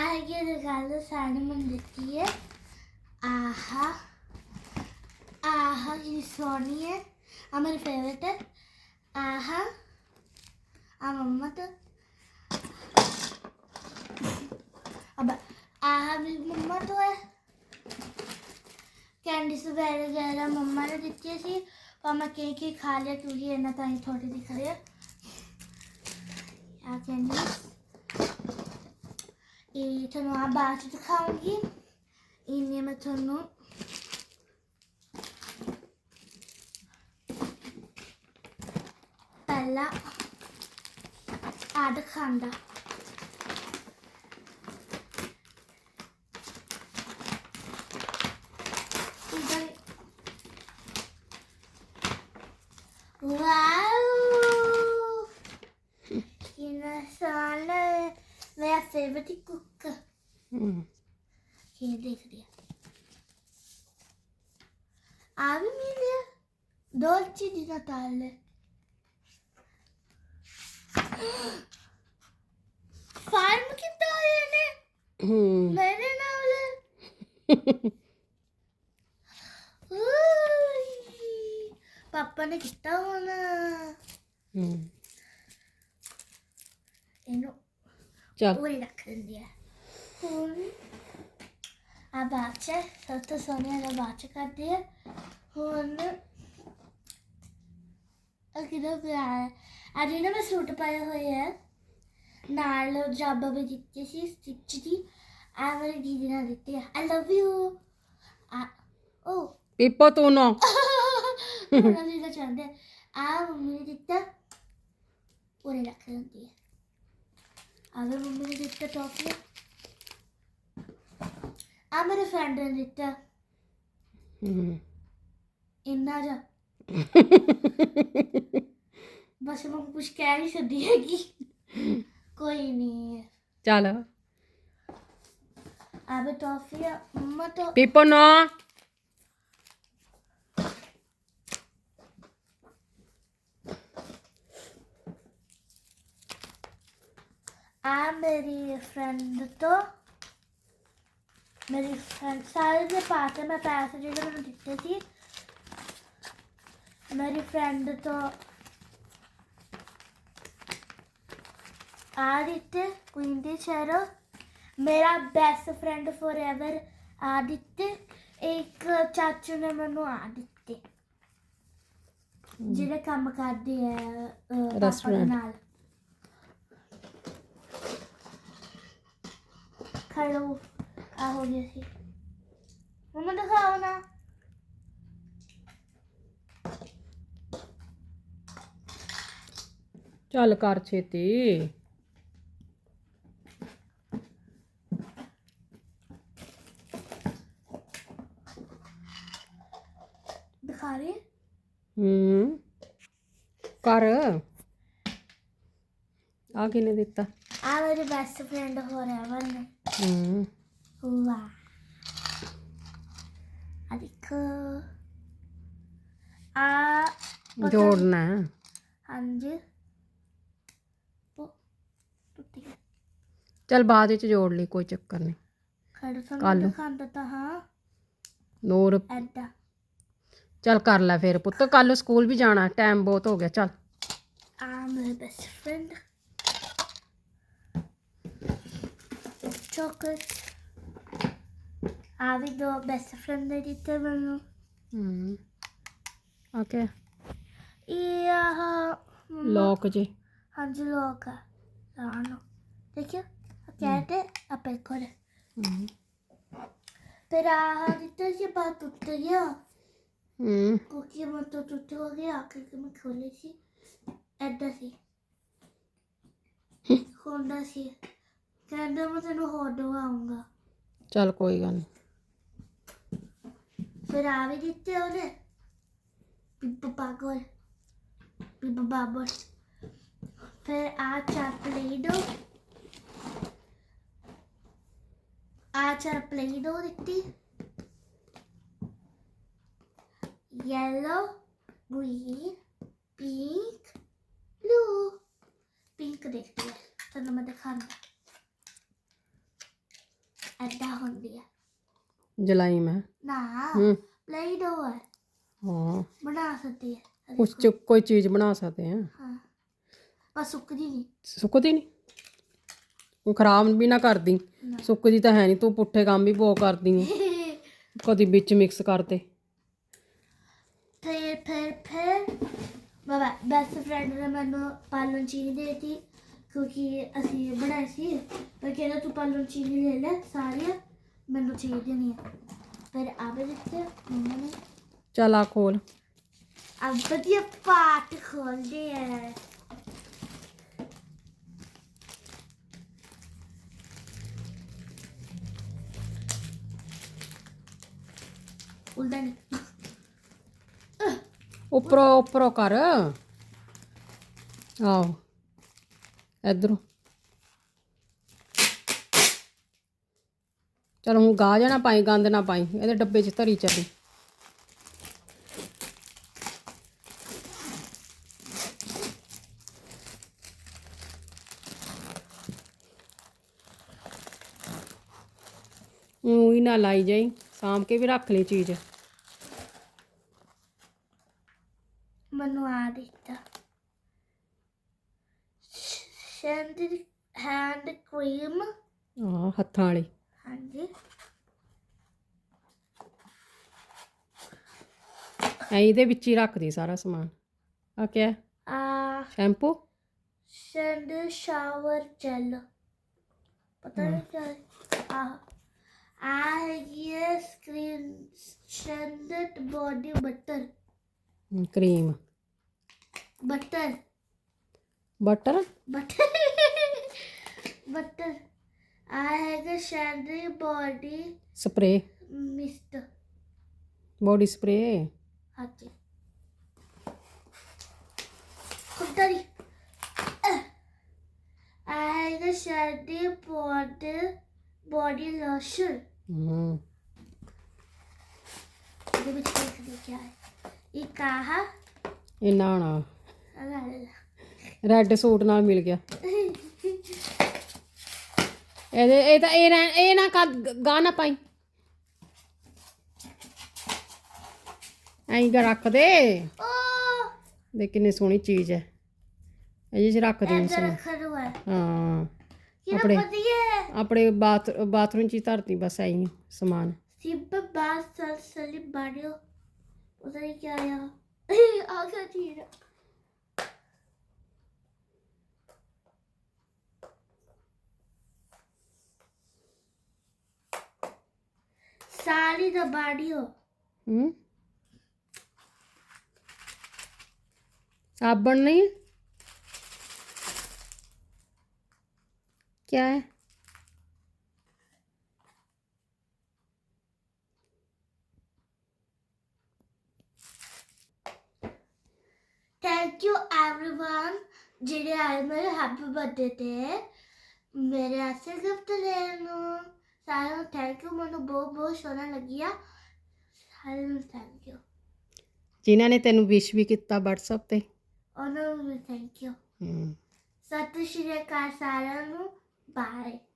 Belge regalı sergimin dediği Aha Aha Hilsoniye আমার favourite আহা আমার মা তো अब आहा भी मम्मा तो है कैंडिस वगैरह वगैरह मम्मा ने दिखी सी पापा केक ही खा लिया क्योंकि इन्ना ताई थोड़ी दिख रही है ተኑ አባቱ ካንጊ ይህን የመተኑ ጠላ አድካንዳ 이건 와우 이 녀석은 내 favorite cook Armile dolci di Natale. Farm kitlerini verenavle. Papa'na kitap ona. Hmm. Eno. Çok. Oraya bakın diye. Hmm. A bahçe, sotto sono la bahçe kadar. ਹੁਣ ਅਕਿਦਾ ਪਿਆਰ ਅੱਜ ਇਹਨਾਂ ਮੈਂ ਸੂਟ ਪਾਇਆ ਹੋਇਆ ਹੈ ਨਾਲ ਜੱਬ ਵੀ ਦਿੱਤੀ ਸੀ ਸਟਿਚ ਦੀ। ਆ ਮੇਰੀ ਦੀਦੀ ਨੇ ਦਿੱਤੀ ਆਈ ਲਵ ਯੂ ਆ ਓ। ਪੀਪੋ ਤੂੰ ਨੋ। ਉਹਨਾਂ ਦੀ ਤਾਂ ਚਾਹੁੰਦੇ ਆ। ਮੰਮੀ ਨੇ ਦਿੱਤਾ ਪੂਰੇ ਰੱਖ ਦਿੰਦੀ ਹੈ ਆ ਵੀ ਮੰਮੀ ਨੇ ਦਿੱਤਾ ਟੋਪੀ ਆ ਮੇਰੇ ਫਰੈਂਡ ਨੇ ਦਿੱਤਾ। ਹੂੰ। ਇੰਨਾ ਜਾ ਬਸ ਮੈਂ ਕੁਝ ਕਹਿ ਨਹੀਂ ਸਕਦੀ ਹੈਗੀ ਕੋਈ ਨਹੀਂ ਚੱਲ ਆ ਵੀ ਟੋਫੀ ਆ ਮੰਮਾ ਤੋਂ ਪੀਪੋ ਨੋ ਆ ਮੇਰੀ ਫਰੈਂਡ ਤੋਂ ਮੇਰੀ ਫਰੈਂਡ ਸਾਰੇ ਦੇ ਪਾਸੇ ਮੈਂ ਪੈਸੇ ਜਿਹੜੇ ਮੈਨੂੰ ਦਿੱਤੇ ਸੀ ਮੇਰੀ ਫਰੈਂਡ ਤੋਂ ਕੁਇੰਦੀ ਸ਼ਹਿਰੋ। ਮੇਰਾ ਬੈਸਟ ਫਰੈਂਡ ਫੋਰਐਵਰ ਆ ਦਿੱਤੇ। ਇੱਕ ਚਾਚੂ ਨੇ ਮੈਨੂੰ ਆ ਦਿੱਤੇ। ਜਿਹੜੇ ਕੰਮ ਕਰਦੇ ਆ ਪਾਪਾ ਦੇ Restaurant. ਨਾਲ। ਖੜੋ ਆ ਹੋ ਗਿਆ ਸੀ। ਮੰਮਾ ਦਿਖਾਓ ਨਾ। ਚੱਲ ਕਰ ਛੇਤੀ। ਦਿਖਾ ਰਹੀ ਹੂੰ? ਕਰ। ਆ ਕਿਨੇ ਦਿੱਤਾ? ਆ ਮੇਰੇ ਬੈਸਟ ਫਰੈਂਡ ਹੋ ਰਿਹਾ ਵਨ ਹੂੰ। ਵਾਹ। ਆ ਦੇਖੋ। ਆ ਜੋੜਨਾ। ਹਾਂਜੀ। ਚੱਲ ਬਾਅਦ ਵਿੱਚ ਜੋੜ ਲਈ ਕੋਈ ਚੱਕਰ ਨਹੀਂ ਖੜ ਕੱਲ੍ਹ। ਤੁਹਾਨੂੰ ਦਿਖਾਉਂਦਾ ਤਾਂ ਹਾਂ ਨੂਰ ਐਦਾਂ ਚੱਲ ਕਰ ਲੈ ਫਿਰ ਪੁੱਤ ਕੱਲ ਸਕੂਲ ਵੀ ਜਾਣਾ ਟਾਈਮ ਬਹੁਤ ਹੋ ਗਿਆ ਚੱਲ ਆ ਮੇਰੇ ਬੈਸਟ ਫਰੈਂਡ ਚਾਕਲੇਟ ਆ ਵੀ ਦੋ ਬੈਸਟ ਫਰੈਂਡ ਦੇ ਦਿੱਤੇ ਮੈਨੂੰ ਹੂੰ ਓਕੇ ਇਹ ਆਹ ਮੰਮਾ- ਲੋਕ ਜੀ ਹਾਂਜੀ ਲੋਕ ਆ ਲਾਣੋ ਦੇਖਿਓ ਹੂੰ ਕਹਿੰਦਾ ਮੈਂ ਤੈਨੂੰ ਹੋਰ ਦਵਾਉਂਗਾ ਚੱਲ ਕੋਈ ਗੱਲ ਨਹੀਂ ਫਿਰ ਆ ਵੀ ਦਿੱਤੇ ਉਹਨੇ ਪਿੱਪਾ ਪਾਗਲ ਪਿੱਪਾ ਫਿਰ ਆ ਚਾਰ ਪਲੇਡੋ ਆ ਚਾਰ ਪਲੇਡੋ ਦਿੱਤੀ। Yellow green pink blue pink ਦੇਖਦੀ ਹੈ ਤੁਹਾਨੂੰ ਮੈਂ ਦਿਖਾਉਂਦਾ ਐਦਾਂ ਹੁੰਦੀ ਹੈ ਜਲਾਈ ਮੈਂ। ਨਾ ਹੂੰ। ਪਲੇਈ ਡੋ ਹੈ ਹਾਂ। ਬਣਾ ਸਕਦੀ ਹੈ ਉਸ ਚ ਕੋਈ ਚੀਜ਼ ਬਣਾ ਸਕਦੇ ਆ। ਹਾਂ। ਪਰ ਸੁੱਕਦੀ ਨਹੀਂ ਸੁੱਕਦੀ ਨਹੀਂ ਉਹ ਖਰਾਬ ਵੀ ਨਾ ਕਰਦੀ। ਸੁੱਕਦੀ ਤਾਂ ਹੈ ਨਹੀਂ ਤੂੰ ਪੁੱਠੇ ਕੰਮ ਵੀ ਬਹੁਤ ਕਰਦੀ ਹੈ ਕਦੀ ਵਿੱਚ ਮਿਕਸ ਕਰਦੇ ਫਿਰ ਫਿਰ ਫਿਰ। ਬਾਬਾ ਬੈਸਟ ਫਰੈਂਡ ਨੇ ਮੈਨੂੰ ਪਾਲਣ ਚੀਨੀ ਦੇ ਦਿੱਤੀ ਕਿਉਂਕਿ ਅਸੀਂ ਬਣਾਈ ਸੀ। ਪਰ ਕਹਿੰਦਾ ਤੂੰ ਪਾਲਣ ਚੀਨੀ ਲੈ ਲੈ ਸਾਰੀਆਂ ਮੈਨੂੰ ਚਾਹੀਦੀਆਂ ਨਹੀਂ ਫਿਰ ਆਵੇ ਦਿੱਤੇ ਮੰਮਾ ਨੇ। ਚੱਲ ਆ ਖੋਲ। ਅਬ ਵਧੀਆ ਪਾਟ ਖੋਲਦੇ ਆ। ਉਲਟਾ ਨਹੀਂ ਉੱਪਰੋਂ ਉੱਪਰੋਂ ਕਰ। ਆਓ। ਇਧਰੋਂ। ਚਲ ਹੁਣ ਗਾ ਜਾਣਾ ਪਾਈ ਗੰਦ ਨਾ ਪਾਈ। ਇਹਦੇ ਡੱਬੇ 'ਚ ਧਰੀ ਚੱਲੀ। ਉਹ ਹੀ ਨਾ ਲਾਈ ਜਾਈ। ਸਾਂਭ ਕੇ ਵੀ ਰੱਖ ਲਈ ਚੀਜ਼। ਮੈਨੂੰ ਆ ਦਿੱਤਾ। ਸ਼ੈਂਡ ਹੈਂਡ ਕਰੀਮ ਆ ਹੱਥਾਂ ਵਾਲੀ। ਹਾਂਜੀ। ਐ ਇਹਦੇ ਵਿੱਚ ਹੀ ਰੱਖਦੀ ਸਾਰਾ ਸਮਾਨ। ਆ ਕਿਆ ਆ ਸ਼ੈਂਪੂ? ਸ਼ੈਂਡ ਸ਼ਾਵਰ ਜੈਲ ਪਤਾ ਨਹੀਂ ਹੈ? ਆ body butter cream butter butter butter butter आएगा shady body spray mist body spray हाँ खुदारी आएगा शैडी बॉडी बॉडी लोशन ਕੀ ਇਹ ਨਾਣਾ। ਅਲਾ ਰੈੱਡ ਸੂਟ ਨਾਲ ਮਿਲ ਗਿਆ। ਇਹਦੇ ਇਹ ਤਾਂ ਇਹ ਰਹਿ- ਇਹ ਨਾ ਕਰ ਗਾ ਨਾ ਪਾਈ। ਐਂ ਗਾ ਰੱਖ ਦੇ। ਦੇ ਕਿੰਨੀ ਸੋਹਣੀ ਚੀਜ਼ ਹੈ। ਇਹ ਚ ਰੱਖ ਦੇ ਹਾਂ। આપણે આપણે બાથ બાથરૂમ नहीं क्या है ਥੈਂਕ ਯੂ एवरीवन ਜਿਹੜੇ ਆਏ ਮੇਰੇ ਹੈਪੀ ਬਰਥਡੇ ਤੇ ਮੇਰੇ ਵਾਸਤੇ ਗਿਫਟ ਲੈਣ ਨੂੰ ਸਾਰਿਆਂ ਨੂੰ ਥੈਂਕ ਯੂ ਮੈਨੂੰ ਬਹੁਤ ਬਹੁਤ ਸੋਹਣਾ ਲੱਗਿਆ ਸਾਰਿਆਂ ਨੂੰ ਥੈਂਕ ਯੂ ਜਿਨ੍ਹਾਂ ਨੇ ਤੈਨੂੰ ਵਿਸ਼ ਵੀ ਕੀਤਾ WhatsApp ਤੇ ਉਹਨਾਂ ਨੂੰ ਵੀ ਥੈਂਕ ਯੂ ਹੂੰ ਸਤਿ ਸ਼੍ਰੀ ਅਕਾਲ ਸਾਰਿਆਂ ਨੂੰ 拜。